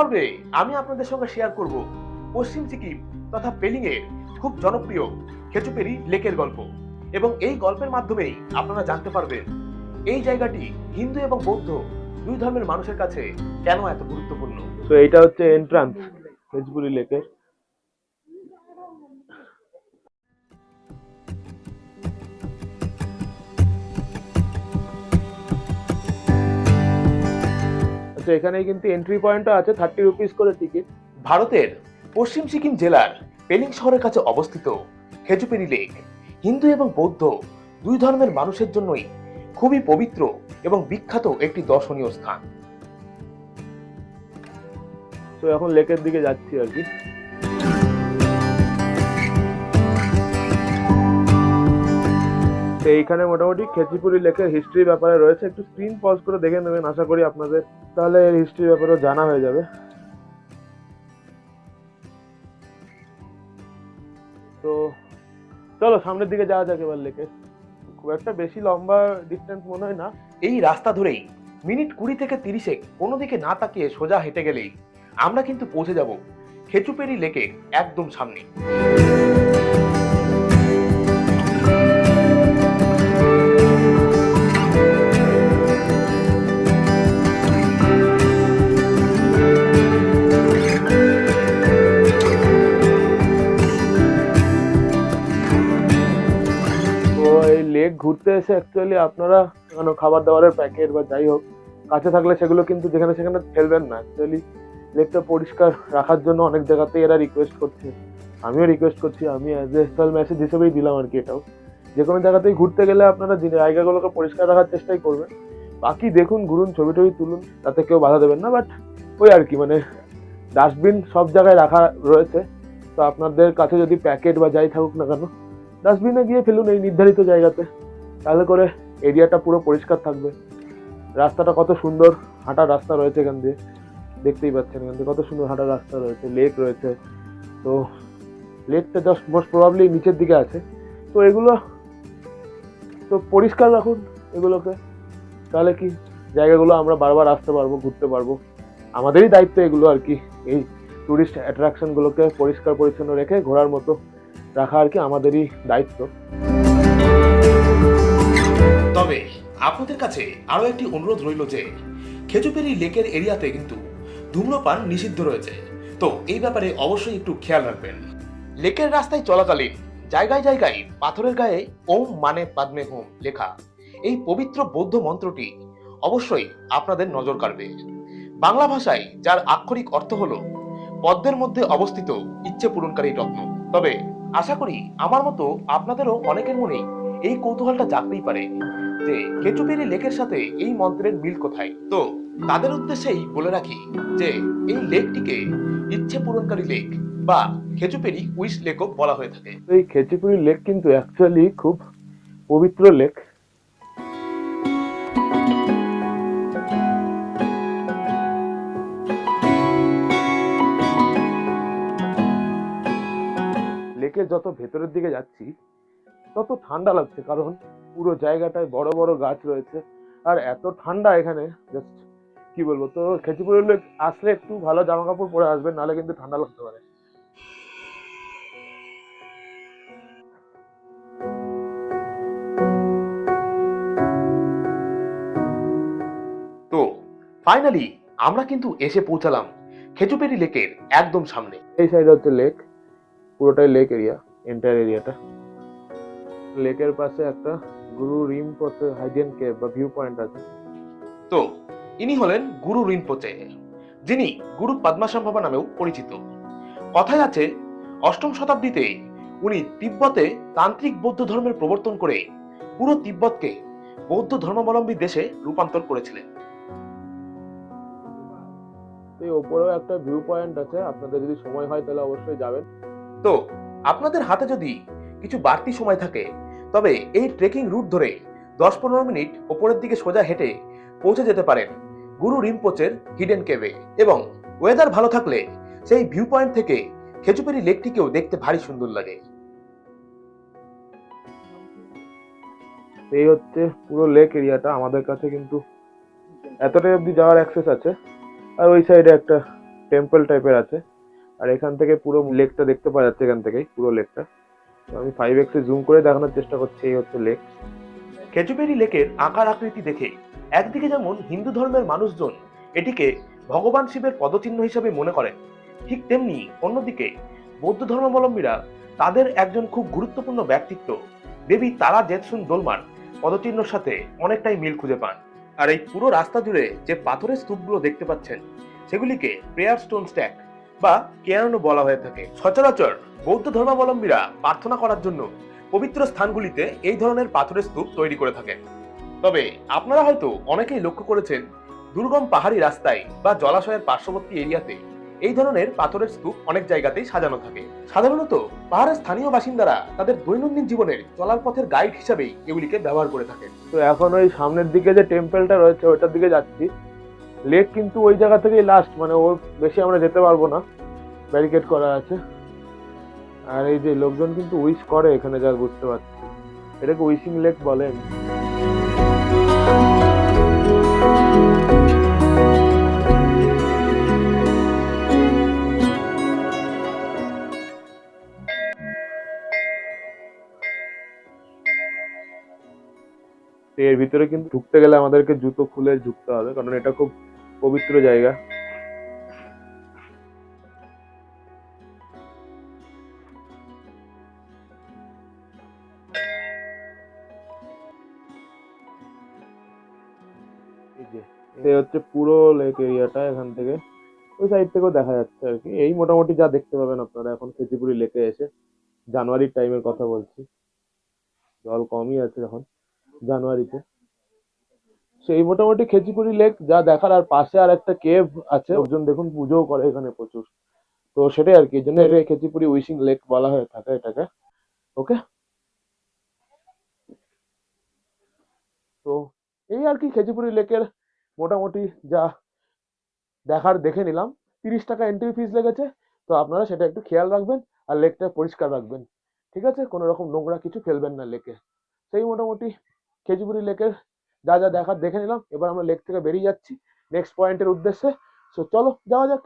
পর্বে আমি আপনাদের সঙ্গে শেয়ার করব পশ্চিম সিকিম তথা পেলিং এর খুব জনপ্রিয় খেচুপেরি লেকের গল্প। এবং এই গল্পের মাধ্যমেই আপনারা জানতে পারবেন এই জায়গাটি হিন্দু এবং বৌদ্ধ দুই ধর্মের মানুষের কাছে কেন এত গুরুত্বপূর্ণ। তো এইটা হচ্ছে এন্ট্রান্স খেচুপুরি লেকের। আচ্ছা এখানে কিন্তু এন্ট্রি পয়েন্টও আছে থার্টি রুপিস করে টিকিট ভারতের পশ্চিম সিকিম জেলার পেলিং শহরের কাছে অবস্থিত খেজুপেরি লেক হিন্দু এবং বৌদ্ধ দুই ধর্মের মানুষের জন্যই খুবই পবিত্র এবং বিখ্যাত একটি দর্শনীয় স্থান। তো এখন লেকের দিকে যাচ্ছি আর কি। তো এইখানে মোটামুটি খেচিপুরি লেকের হিস্ট্রি ব্যাপারে রয়েছে। একটু স্ক্রিন পজ করে দেখে নেবেন, আশা করি আপনাদের তাহলে এর হিস্ট্রি ব্যাপারেও জানা হয়ে যাবে। তো চলো, সামনের দিকে যাওয়া যাক এবার লেকে। খুব একটা বেশি লম্বা ডিস্টেন্স মনে হয় না। এই রাস্তা ধরেই মিনিট কুড়ি থেকে তিরিশে কোনো দিকে না তাকিয়ে সোজা হেঁটে গেলেই আমরা কিন্তু পৌঁছে যাব খেচুপেরি লেকের একদম সামনে। লেক ঘুরতে এসে অ্যাকচুয়ালি আপনারা কোনো খাবার দাবারের প্যাকেট বা যাই হোক, কাছে থাকলে সেগুলো কিন্তু যেখানে সেখানে ফেলবেন না। অ্যাকচুয়ালি লেকটা পরিষ্কার রাখার জন্য অনেক জায়গাতেই এরা রিকোয়েস্ট করছে। আমিও রিকোয়েস্ট করছি, আমি অ্যাজ এ সোশ্যাল মেসেজ হিসেবেই দিলাম আর কি এটাও। যে কোনো জায়গাতেই ঘুরতে গেলে আপনারা জায়গাগুলোকে পরিষ্কার রাখার চেষ্টাই করবেন। বাকি দেখুন, ঘুরুন, ছবি টবি তুলুন, তাতে কেউ বাধা দেবেন না বাট ওই আর কি মানে ডাস্টবিন সব জায়গায় রাখা রয়েছে। তো আপনাদের কাছে যদি প্যাকেট বা যাই থাকুক না কেন ডাস্টবিনে গিয়ে ফেলুন এই নির্ধারিত জায়গাতে। তাহলে করে এরিয়াটা পুরো পরিষ্কার থাকবে। রাস্তাটা কত সুন্দর হাঁটার রাস্তা রয়েছে এখান দিয়ে। দেখতেই পাচ্ছেন এখান দিয়ে কত সুন্দর হাঁটার রাস্তা রয়েছে লেক রয়েছে। তো লেকটা জাস্ট মোস্ট প্রবাবলি নিচের দিকে আছে। তো এগুলো, তো পরিষ্কার রাখুন এগুলোকে। তাহলে কি? জায়গাগুলো আমরা বারবার আসতে পারব, ঘুরতে পারব। আমাদেরই দায়িত্ব এগুলো আর কি। এই টুরিস্ট অ্যাট্রাকশনগুলোকে পরিষ্কার পরিচ্ছন্ন রেখে ঘোরার মতো। রাখা আর কি আমাদেরই দায়িত্ব। তবে আপনাদের কাছে আরও একটি অনুরোধ রইল যে, খেজুপেরি লেকের এরিয়াতে কিন্তু ধূম্রপান নিষিদ্ধ রয়েছে। তো এই ব্যাপারে অবশ্যই একটু খেয়াল রাখবেন। লেকের রাস্তায় চলাকালীন জায়গায় জায়গায় পাথরের গায়ে ওম মানে পাদ্মে হোম লেখা। এই পবিত্র বৌদ্ধ মন্ত্রটি অবশ্যই আপনাদের নজর কাড়বে। বাংলা ভাষায় যার আক্ষরিক অর্থ হলো, পদ্মের মধ্যে অবস্থিত ইচ্ছে পূরণকারী রত্ন। তবে আশা করি আমার মতো আপনাদেরও অনেকের মনেই এই কৌতূহলটা জাগতেই পারে যে কেচুপেরি লেকের সাথে এই মন্ত্রের মিল কোথায়? তো তাদের উদ্দেশ্যেই বলে রাখি যে এই লেকটিকে ইচ্ছে পূরণকারী লেক বা খেচুপেরি উইশ লেকও বলা হয়ে থাকে। এই খেচুপেরি লেক কিন্তু অ্যাকচুয়ালি খুব পবিত্র লেক। লেকের যত ভেতরের দিকে যাচ্ছি তত ঠান্ডা লাগছে কারণ পুরো জায়গাটায় বড় বড় গাছ রয়েছে। আর এত ঠান্ডা এখানে জাস্ট কি বলব তো খেচিপুরি লেক আসলে একটু ভালো জামা কাপড় পরে আসবেন নাহলে কিন্তু ঠান্ডা লাগতে পারে। তো ফাইনালি আমরা কিন্তু এসে পৌঁছালাম খেচুপেরি লেকের একদম সামনে। এই সাইডে হচ্ছে লেক পুরোটাই লেক এরিয়া এন্টায়ার এরিয়াটা লেকের পাশে একটা গুরু রিম পথে হাইডেন কেভ বা ভিউ পয়েন্ট আছে। তো ইনি হলেন গুরু রিনপোচে যিনি গুরু পদ্মাসম্ভবা নামেও পরিচিত। কথায় আছে অষ্টম শতাব্দীতে উনি তিব্বতে তান্ত্রিক বৌদ্ধ ধর্মের প্রবর্তন করে পুরো তিব্বতকে বৌদ্ধ ধর্মাবলম্বী দেশে রূপান্তর করেছিলেন। এই ওপরেও একটা ভিউ পয়েন্ট আছে আপনাদের যদি সময় হয় তাহলে অবশ্যই যাবেন। তো আপনাদের হাতে যদি কিছু বাড়তি সময় থাকে, তবে এই ট্রেকিং রুট ধরে দশ পনেরো মিনিট ওপরের দিকে সোজা হেঁটে পৌঁছে যেতে পারেন গুরু রিমপোচের হিডেন কেভে এবং ওয়েদার ভালো থাকলে সেই ভিউ পয়েন্ট থেকে খেচুপেরি লেকটিকেও দেখতে ভারী সুন্দর লাগে। এই হচ্ছে পুরো লেক এরিয়াটা আমাদের কাছে কিন্তু এতটাই অব্দি যাওয়ার অ্যাক্সেস আছে। আর ওই সাইডে একটা টেম্পল টাইপের আছে। আর এখান থেকে পুরো লেকটা দেখতে পাওয়া যাচ্ছে এখান থেকে পুরো লেকটা। তো আমি ফাইভ এক্সে জুম করে দেখানোর চেষ্টা করছি, এই হচ্ছে লেক খেজুপেরি লেকের আকার আকৃতি দেখে একদিকে যেমন হিন্দু ধর্মের মানুষজন এটিকে ভগবান শিবের পদচিহ্ন হিসেবে মনে করেন, ঠিক তেমনি অন্যদিকে বৌদ্ধ ধর্মাবলম্বীরা তাদের একজন খুব গুরুত্বপূর্ণ ব্যক্তিত্ব, দেবী তারা জেতসুন দোলমার, পদচিহ্নর সাথে অনেকটাই মিল খুঁজে পান। আর এই পুরো রাস্তা জুড়ে যে পাথরের স্তূপগুলো দেখতে পাচ্ছেন, সেগুলিকে প্রেয়ার স্টোন স্ট্যাক বা কেয়ানো বলা হয়ে থাকে? সচরাচর বৌদ্ধ ধর্মাবলম্বীরা প্রার্থনা করার জন্য পবিত্র স্থানগুলিতে এই ধরনের পাথরের স্তূপ তৈরি করে থাকেন। তবে আপনারা হয়তো অনেকেই লক্ষ্য করেছেন, দুর্গম পাহাড়ি রাস্তায় বা জলাশয়ের পার্শ্ববর্তী এরিয়াতে এই ধরনের পাথরের স্তূপ অনেক জায়গাতেই সাজানো থাকে। সাধারণত পাহাড়ের স্থানীয় বাসিন্দারা তাদের দৈনন্দিন জীবনের চলার পথের গাইড হিসাবেই এগুলিকে ব্যবহার করে থাকেন। তো এখন ওই সামনের দিকে যে টেম্পলটা রয়েছে, ওইটার দিকে যাচ্ছি। লেক কিন্তু ওই জায়গা থেকেই লাস্ট মানে ওর বেশি আমরা যেতে পারব না। ব্যারিকেড করা আছে। আর এই যে লোকজন কিন্তু উইশ করে এখানে যা বুঝতে পারছি। এটাকে উইশিং লেক বলেন। এর ভিতরে কিন্তু ঢুকতে গেলে আমাদেরকে জুতো খুলে ঢুকতে হবে, কারণ এটা খুব পবিত্র জায়গা। এই হচ্ছে পুরো লেক এরিয়াটা এখান থেকে। ওই সাইড থেকেও দেখা যাচ্ছে আর কি। এই মোটামুটি যা দেখতে পাবেন আপনারা এখন খেচিপুরি লেকে এসে, জানুয়ারির টাইমের কথা বলছি। জল কমই আছে এখন, জানুয়ারিতে। সেই মোটামুটি খেচিপুরি লেক, যা দেখার আর পাশে আর একটা কেভ আছে। লোকজন দেখুন পুজোও করে এখানে প্রচুর। তো সেটাই আর কি, এই জন্য খেচিপুরি উইশিং লেক বলা হয়ে থাকে এটাকে। ওকে তো এই আর কি খেচিপুরি লেকের মোটামুটি যা দেখার দেখে নিলাম। তিরিশ টাকা এন্ট্রি ফিস লেগেছে, তো আপনারা সেটা একটু খেয়াল রাখবেন আর লেকটা পরিষ্কার রাখবেন। ঠিক আছে? কোনো রকম নোংরা কিছু ফেলবেন না লেকে। সেই মোটামুটি খেজুপুরি লেকের যা যা দেখার দেখে নিলাম। এবার আমরা লেক থেকে বেরিয়ে যাচ্ছি। নেক্সট পয়েন্টের উদ্দেশ্যে। সো চলো, যাওয়া যাক।